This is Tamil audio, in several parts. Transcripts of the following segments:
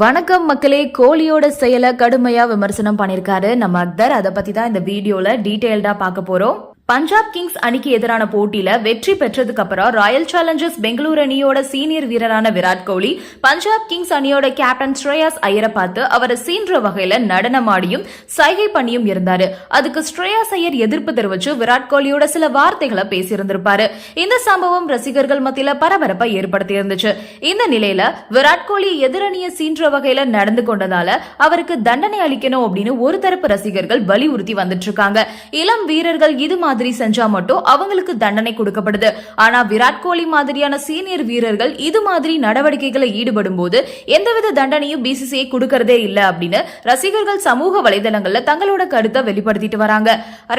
வணக்கம் மக்களே கோலியோட செயலை கடுமையா விமர்சனம் பண்ணிருக்காரு நம்ம அக்தர். அதை பத்தி தான் இந்த வீடியோல டீட்டெயில்டாக பார்க்க போறோம். பஞ்சாப் கிங்ஸ் அணிக்கு எதிரான போட்டியில வெற்றி பெற்றதுக்கு அப்புறம் ராயல் சேலஞ்சர்ஸ் பெங்களூர் அணியோட சீனியர் வீரரான விராட் கோலி பஞ்சாப் கிங்ஸ் அணியோட கேப்டன் ஸ்ரேயாஸ் ஐயரை பார்த்து அவரை சீன்ற வகையில நடனமாடியும் சைகை பண்ணியும் இருந்தாரு. அதுக்கு ஸ்ரேயாஸ் ஐயர் எதிர்ப்பு தெரிவிச்சு விராட் கோலியோட சில வார்த்தைகளை பேசியிருந்திருப்பாரு. இந்த சம்பவம் ரசிகர்கள் மத்தியில பரபரப்பை ஏற்படுத்தி இருந்துச்சு இந்த நிலையில விராட் கோலி எதிரணியை சீன்ற வகையில நடந்து கொண்டதால அவருக்கு தண்டனை அளிக்கணும் அப்படின்னு ஒரு தரப்பு ரசிகர்கள் வலியுறுத்தி வந்துட்டு இருக்காங்க. இளம் வீரர்கள் இது மாதிரி செஞ்சா மட்டும் அவங்களுக்கு தண்டனை கொடுக்கப்படுது. ஆனா விராட் கோலி மாதிரியான சீனியர் வீரர்கள் இது மாதிரி நடவடிக்கைகளை ஈடுபடும் போது எந்தவித தண்டனையும் பிசிசிஐ கொடுக்கறதே இல்ல அப்படின்னு ரசிகர்கள் சமூக வலைதளங்கள்ல தங்களோட கருத்தை வெளிப்படுத்திட்டு வராங்க.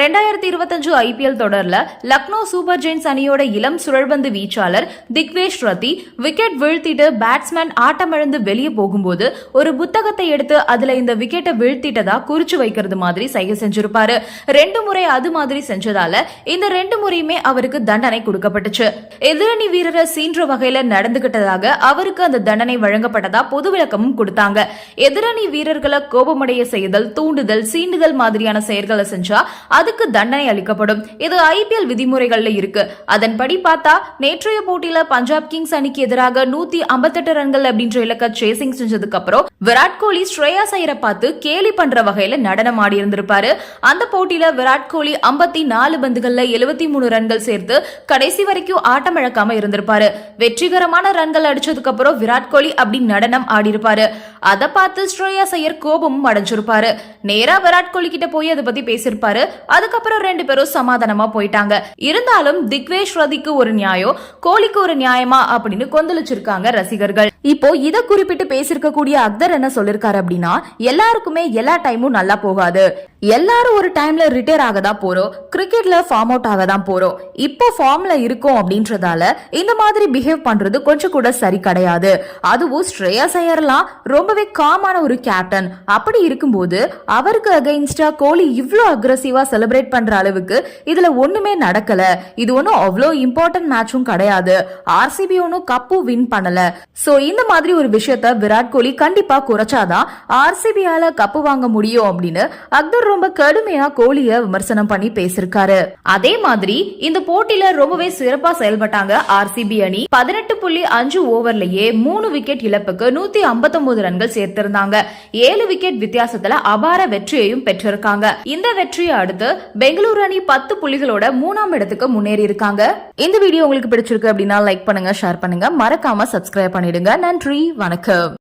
ரெண்டாயிரத்தி இருபத்தஞ்சு ஐபிஎல் தொடர்ல லக்னோ சூப்பர் ஜெயின்ஸ் அணியோட இளம் சுழல்பந்து வீச்சாளர் திக்வேஷ் ரத்தி விக்கெட் வீழ்த்திட்டு பேட்ஸ்மேன் ஆட்டமிழந்து வெளியே போகும்போது ஒரு புத்தகத்தை எடுத்து அதுல இந்த விக்கெட்டை வீழ்த்திட்டதா குறிச்சு வைக்கிறது மாதிரி சைகை செஞ்சிருப்பாரு. ரெண்டு முறை அது மாதிரி செஞ்சதால இந்த ரெண்டு முறையுமே அவருக்கு தண்டனை கொடுக்கப்பட்டுச்சு. எதிரணி வீரரை சீன்ற வகையில நடந்துகிட்டதாக அவருக்கு அந்த தண்டனை வழங்கப்பட்டதா பொது விளக்கமும் கொடுத்தாங்க. எதிரணி வீரர்களை கோபமடைய செய்தல் தூண்டுதல் சீண்டுதல் மாதிரியான செயல்களை செஞ்சா அதுக்கு தண்டனை அளிக்கப்படும். இது ஐபிஎல் விதிமுறைகள்ல இருக்கு. அதன்படி பார்த்தா நேற்றைய போட்டியில பஞ்சாப் கிங்ஸ் அணிக்கு எதிராக நூத்தி ஐம்பத்தெட்டு ரன்கள் அப்படின்ற இலக்க சேசிங் செஞ்சதுக்கு அப்புறம் விராட் கோலி ஸ்ரேயா ஐயரை பார்த்து கேலி பண்ற வகையில நடனம் ஆடி இருந்திருப்பாரு. அந்த போட்டியில விராட் கோலி ஐம்பத்தி நாலு பந்துகள்ல எழுபத்தி மூணு ரன்கள் சேர்த்து கடைசி வரைக்கும் ஆட்டம் இழக்காம இருந்திருப்பாரு. வெற்றிகரமான ரன்கள் அடிச்சதுக்கு அப்புறம் விராட் கோலி அப்படி நடனம் ஆடி இருப்பாரு. அதை பார்த்து ஸ்ரேயா ஐயர் கோபமும் அடைஞ்சிருப்பாரு. நேரா விராட் கோலி கிட்ட போய் அதை பத்தி பேசியிருப்பாரு. அதுக்கப்புறம் ரெண்டு பேரும் சமாதானமா போயிட்டாங்க. இருந்தாலும் திக்வேஷ் ரதிக்கு ஒரு நியாயம் கோலிக்கு ஒரு நியாயமா அப்படின்னு கொந்தளிச்சிருக்காங்க ரசிகர்கள். இப்போ இதை குறிப்பிட்டு பேசிருக்க கூடிய இவர் என்ன சொல்லிருக்காரு அப்படின்னா எல்லாருக்குமே எல்லா டைமும் நல்லா போகாது. எல்லாரும் ஒரு டைம்ல ரிட்டையர் ஆக தான் போறோம். கிரிக்கெட்ல ஃபார்ம் அவுட் ஆக தான் போறோம். இப்போ ஃபார்ம்ல இருக்கோம் அப்படின்றதால இந்த மாதிரி பிஹேவ் பண்றது கொஞ்சம் கூட சரி கிடையாது. அதுவும் ஸ்ரேயா ஐயர்லாம் ரொம்பவே காமான ஒரு கேப்டன் அப்படி இருக்கும்போது அவருக்கு அகைன்ஸ்டா கோலி இவ்வளோ அக்ரஸிவா செலிப்ரேட் பண்ற அளவுக்கு இதுல ஒண்ணுமே நடக்கல. இது ஒன்றும் அவ்வளோ இம்பார்ட்டன்ட் மேட்சும் கிடையாது. ஆர்சிபி ஒன்றும் கப்பும் வின் பண்ணல. சோ இந்த மாதிரி ஒரு விஷயத்த விராட் கோலி கண்டிப்பா குறைச்சாதான் ஆர்சிபியால கப்பு வாங்க முடியும் அப்படின்னு அக்தர் ரொம்ப கடுமையா கோலிய விமர்சனம் பண்ணி பேசிருக்காரு. அதே மாதிரி இந்த போட்டியில ரொம்பவே சிறப்பா செயல்பட்டாங்க ஆர்சிபி அணி. பதினெட்டு புள்ளி அஞ்சு ஓவர்லயே மூணு விக்கெட் இழப்புக்கு நூத்தி ஐம்பத்தொன்பது ரன்கள் சேர்த்திருந்தாங்க. ஏழு விக்கெட் வித்தியாசத்துல அபார வெற்றியையும் பெற்றிருக்காங்க. இந்த வெற்றியை அடுத்து பெங்களூரு அணி பத்து புள்ளிகளோட மூணாம் இடத்துக்கு முன்னேறி இருக்காங்க இந்த வீடியோ உங்களுக்கு பிடிச்சிருக்கு அப்படின்னா லைக் பண்ணுங்க ஷேர் பண்ணுங்க. மறக்காம சப்ஸ்கிரைப் பண்ணிடுங்க. நன்றி வணக்கம்.